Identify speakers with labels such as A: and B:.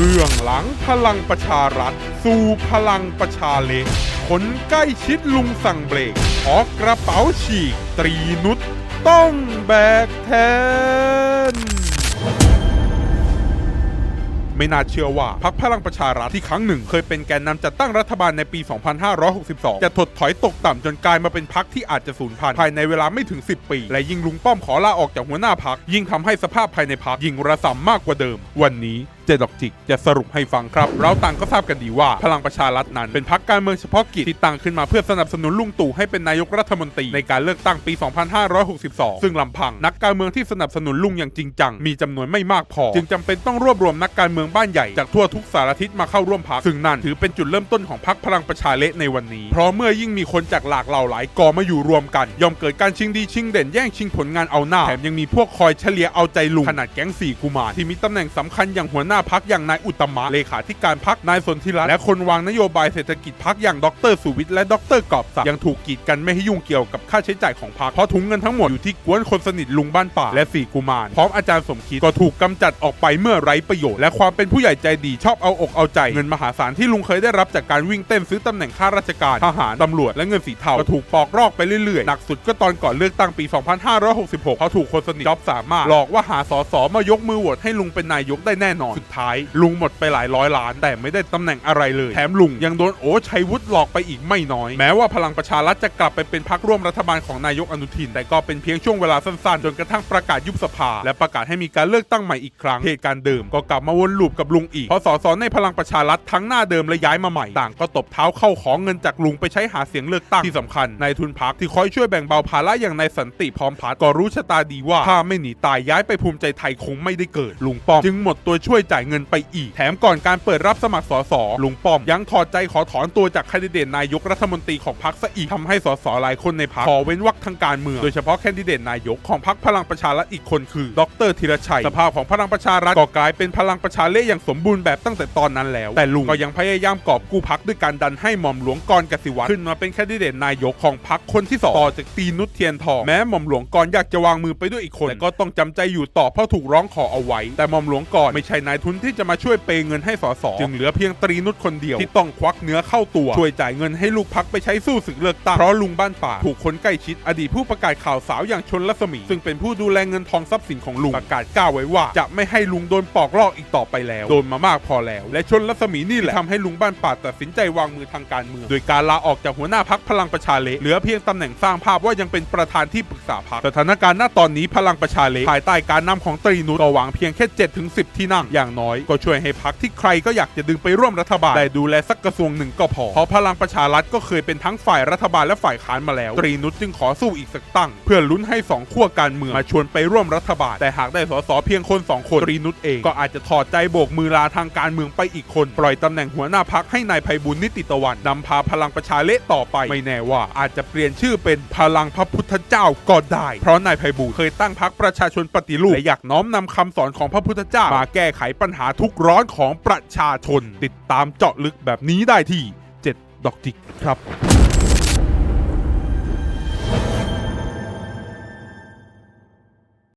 A: เบื้องหลังพลังประชารัฐ สู่พลังประชาเล็กคนใกล้ชิดลุงสั่งเบรก ออกกระเป๋าฉีก ตรีนุชต้องแบกแทน ไม่น่าเชื่อว่าพรรคพลังประชารัฐที่ครั้งหนึ่ง เคยเป็นแกนนำจัดตั้งรัฐบาลในปี 2562 จะถดถอยตกต่ำจนกลายมาเป็นพรรคที่อาจจะสูญพันธุ์ภายในเวลาไม่ถึง 10 ปี และยิ่งลุงป้อมขอลาออกจากหัวหน้าพรรคยิ่งทำให้สภาพภายในพรรคยิ่งระส่ำมากกว่าเดิม วันนี้ เจดอกจิกจะสรุปให้ฟังครับ เราต่างก็ทราบกันดีว่า พลังประชารัฐนั้น เป็นพรรคการเมืองเฉพาะกิจที่ตั้งขึ้นมาเพื่อสนับสนุนลุงตู่ให้เป็นนายกรัฐมนตรีในการเลือกตั้งปี 2562 ซึ่งลำพังนักการเมืองที่สนับสนุนลุงอย่างจริงจังมีจำนวนไม่มากพอ จึงจำเป็นต้องรวบรวมนักการเมืองบ้านใหญ่จากทั่วทุกสารทิศมาเข้าร่วมพรรคซึ่งนั่นถือเป็นจุดเริ่มต้นของพรรคพลังประชาเละในวันนี้ เพราะเมื่อยิ่งมีคนจากหลากเหล่าหลายกอมาอยู่รวมกัน ย่อมเกิดการชิงดีชิงเด่นแย่งชิงผลงานเอาหน้าแถมยังมีพวกคอยเฉลี่ยเอาใจลุงขนาดแก๊งสี่กุมารที่มีตำแหน่งสำคัญอย่างหัวหน้าพักอย่างนายอุตมะเลขาธิการพักนายสนธิรัตน์และคนวางนโยบายเศรษฐกิจพักอย่างดรสุวิทย์และดรกอบศักดิ์ยังถูกกีดกันไม่ให้ยุ่งเกี่ยวกับค่าใช้จ่ายของพักเพราะถุงเงินทั้งหมดอยู่ที่กวนคนสนิทลุงบ้านป่าและสี่กุมาร พร้อมอาจารย์สมคิดก็ถูกกำจัดออกไปเมื่อไร้ประโยชน์และความเป็นผู้ใหญ่ใจดีชอบเอาอกเอาใจเงินมหาศาลที่ลุงเคยได้รับจากการวิ่งเต้นซื้อตำแหน่งข้าราชการทหารตำรวจและเงินสีเทาก็ถูกปอกรอกไปเรื่อยๆหนักสุดก็ตอนก่อนเลือกตั้งปี 2566เพราะถูกคนสนิทจ๊อบสามารถหลอกว่าหาสสมายกมือโหวตให้ลุงเป็นนายกได้แน่นอนสุดท้าย ลุงหมดไปหลายร้อยล้าน แต่ไม่ได้ตำแหน่งอะไรเลย แถมลุงยังโดนโอชัยวุฒิหลอกไปอีกไม่น้อย แม้ว่าพลังประชารัฐจะกลับไปเป็นพรรคร่วมรัฐบาลของนายกอนุทิน แต่ก็เป็นเพียงช่วงเวลาสั้นๆ จนกระทั่งประกาศยุบสภา และประกาศให้มีการเลือกตั้งใหม่อีกครั้งเหตุการณ์เดิมก็กลับมาวนลูปกับลุงอีกเพราะสสในพลังประชารัฐทั้งหน้าเดิมและย้ายมาใหม่ต่างก็ตบเท้าเข้าของเงินจากลุงไปใช้หาเสียงเลือกตั้งที่สำคัญนายทุนพักที่คอยช่วยแบ่งเบาภาระอย่างนายสันติพร้อมพัฒน์ก็รู้ชะตาดีว่าถ้าไม่หนีตายย้ายไปภูมิใจไทยคงไม่ได้เกิดลุงป้อมจึงหมดตัวช่วยจ่ายเงินไปอีก แถมก่อนการเปิดรับสมัครสสลุงป้อม ยังถอดใจขอถอนตัวจากแคนดิเดตนายกรัฐมนตรีของพรรคซะอีกทำให้สสหลายคนในพรรคขอเว้นวรรคทางการเมืองโดยเฉพาะแคนดิเดตนายกของพรรคพลังประชารัฐอีกคนคือ ดรธีรชัย สภาพของพลังประชารัฐก็กลายเป็นพลังประชาเละอย่างสมบูรณ์แบบตั้งแต่ตอนนั้นแล้ว แต่ลุงก็ยังพยายามกอบกู้พรรคด้วยการดันให้หม่อมหลวงกรกสิวัตรขึ้นมาเป็นแคนดิเดตนายกของพรรคคนที่สองต่อจากตีนุชเทียนทองแม้หม่อมหลวงกรอยากจะวางมือไปด้วยอีกคนแต่ก็ต้องจำใจอยู่ต่อเพราะถูกร้องขอเอาไว้ แต่หม่อมหลวงกรไม่ใช่นายทุนที่จะมาช่วยเปย์เงินให้สสจึงเหลือเพียงตรีนุชคนเดียวที่ต้องควักเนื้อเข้าตัว ช่วยจ่ายเงินให้ลูกพักไปใช้สู้ศึกเลือกตั้งเพราะลุงบ้านป่า ถูกคนใกล้ชิดอดีตผู้ประกาศข่าวสาวอย่างชนรัศมี ซึ่งเป็นผู้ดูแลเงินทองทรัพย์สินของลุงประกาศกล้าวไว้ว่า จะไม่ให้ลุงโดนปอกลอกอีกต่อไปแล้ว โดนมามากพอแล้ว และชนรัศมีนี่แหละทำให้ลุงบ้านป่าตัดสินใจวางมือทางการเมืองโดยการลาออกจากหัวหน้าพักพลังประชาเละเหลือเพียงตำแหน่งสร้างภาพว่ายังเป็นประธานที่ปรึกษาพักสถานการณ์ณตอนนี้พลังประชาเละภายใต้การนำของตรีนุชก็หวังเพียงแค่7ถึง10 ที่นั่งอย่างน้อย ก็ช่วยให้พักที่ใครก็อยากจะดึงไปร่วมรัฐบาลได้ดูแลสักกระทรวงหนึ่งก็พอ เพราะพลังประชารัฐก็เคยเป็นทั้งฝ่ายรัฐบาลและฝ่ายค้านมาแล้ว ตรีนุชจึงขอสู้อีกสักตั้ง เพื่อลุ้นให้สองขั้วการเมืองมาชวนไปร่วมรัฐบาล แต่หากได้สสเพียงคนสองคนตรีนุชเองก็อาจจะถอดใจโบกมือลาทางการเมืองไปอีกคน ปล่อยตำแหน่งหัวหน้าพักให้นายไพบุญนิติตะวันนำพาพลังประชาเละต่อไปไม่แน่ว่า อาจจะเปลี่ยนชื่อเป็นพลังพระพุทธเจ้าก็ได้ เพราะนายไพบุญเคยตั้งพักประชาชนปฏิรูปและอยากน้อมนำคำสอนของพระพุทธเจ้ามาแก้ไขปัญหาทุกร้อนของประชาชน ติดตามเจาะลึกแบบนี้ได้ที่ 7 ดอกจิกครับ